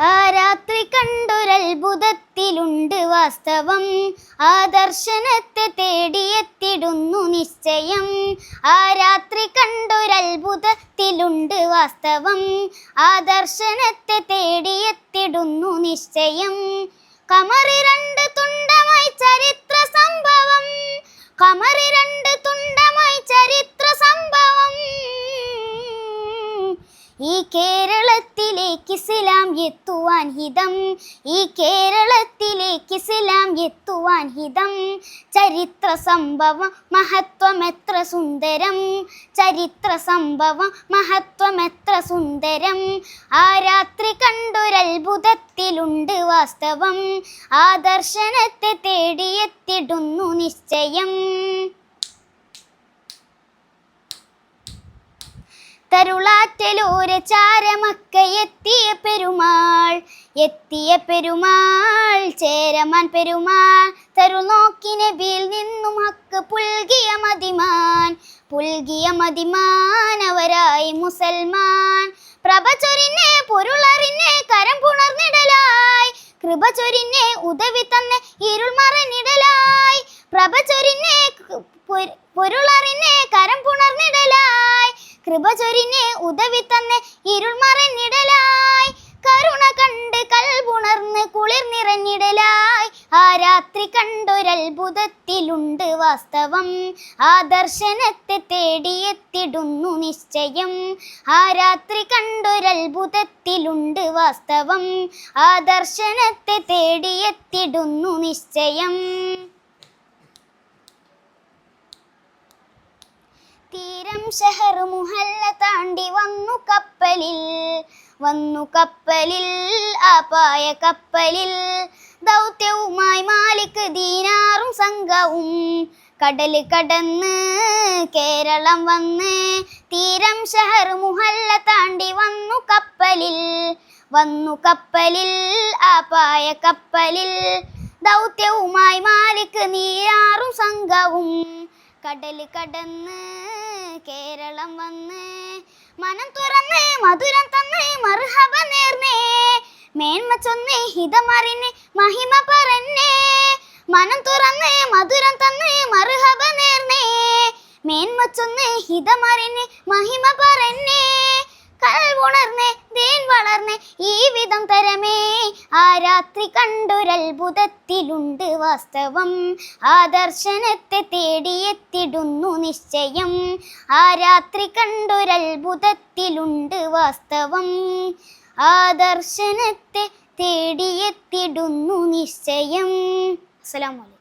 ആ രാത്രി കണ്ടൊരത്ഭുതത്തിലുണ്ട് വാസ്തവം. ആ ദർശനത്തെ തേടിയെത്തിടുന്നു നിശ്ചയം. ആ രാത്രി കണ്ടൊരത്ഭുതത്തിലുണ്ട് വാസ്തവം. ആ ദർശനത്തെ തേടിയെത്തിടുന്നു നിശ്ചയം. കമറി ഇസ്ലാം എത്തുവാൻ ഹിതം. ഈ കേരളത്തിലേക്ക് ഇസ്ലാം എത്തുവാൻ ഹിതം. ചരിത്ര സംഭവം മഹത്വം എത്ര സുന്ദരം. ചരിത്ര സംഭവം മഹത്വം എത്ര സുന്ദരം. ആ രാത്രി കണ്ടൊരത്ഭുതത്തിലുണ്ട് വാസ്തവം. ആ ദർശനത്തെ തേടിയെത്തിടുന്നു നിശ്ചയം. തരുളാറ്റലൂര ചാരമക്ക എത്തിയ പെരുമാൾ എത്തിയ പെരുമാൾ ചേരമാൻ പെരുമാൾ തരുനോക്കിനെ വീൽ നിന്നും ഹക്ക് പുൽകിയ മതിമാൻ പുൽകിയ മതിമാൻ അവരായി മുസൽമാൻ. പ്രഭ ചൊരിന്നെ പൊരുളറിന്നെ കരം പുണർന്നിടലായി കൃപ ചൊരിന്നെ ഉദവി തന്നെ ഇരുൾ മറന്നിടലായി. പ്രഭ ചൊരിന്നെ ഉദവി തന്നെ ഇരുൾ മറഞ്ഞിടലായി കരുണ കണ്ട് കൽപുണർന്ന് കുളിർ നിറഞ്ഞിടലായി ആ രാത്രി കണ്ടൊരത്ഭുതത്തിലുണ്ട് വാസ്തവം. ആ ദർശനത്തെ തേടിയെത്തിടുന്നു നിശ്ചയം. ആ രാത്രി കണ്ടൊരത്ഭുതത്തിലുണ്ട് വാസ്തവം. ആ ദർശനത്തെ തേടിയെത്തിടുന്നു നിശ്ചയം തീരം ഷഹർ മുഹല്ല താണ്ടി വന്നു കപ്പലിൽ വന്നു കപ്പലിൽ അപായ കപ്പലിൽ. ദൗത്യവുമായി മാലിക് ദീനാറും സംഘവും കടൽ കടന്ന് കേരളം വന്ന്. തീരം ഷഹർ മുഹല്ല താണ്ടി വന്നു കപ്പലിൽ വന്നു കപ്പലിൽ അപായ കപ്പലിൽ. ദൗത്യവുമായി മാലിക് നീരാറും സംഘവും കടൽ കടന്ന് കേരളം വന്ന് മനം തുറന്ന് മധുരം തന്ന് മർഹബ നേർന്നേ. മേന്മ ചൊന്ന് ഹിതമറിന് മഹിമ പറഞ്ഞേ. മനം തുറന്ന് മധുരം തന്ന് മർഹബ നേർന്നേ. മേന്മ ചൊന്ന് ഹിതമറിന് മഹിമ പറഞ്ഞേ. കൽ വളർന്നേ ഈ വിധം തരമേ. ആ രാത്രി കണ്ടൊരത്ഭുതത്തിലുണ്ട് വാസ്തവം. ആ ദർശനത്തെ തേടിയെത്തിടുന്നു നിശ്ചയം. ആ രാത്രി കണ്ടൊരത്ഭുതത്തിലുണ്ട് വാസ്തവം. ആ ദർശനത്തെ തേടിയെത്തിടുന്നു നിശ്ചയം. അസ്സലാമു അലൈക്കും.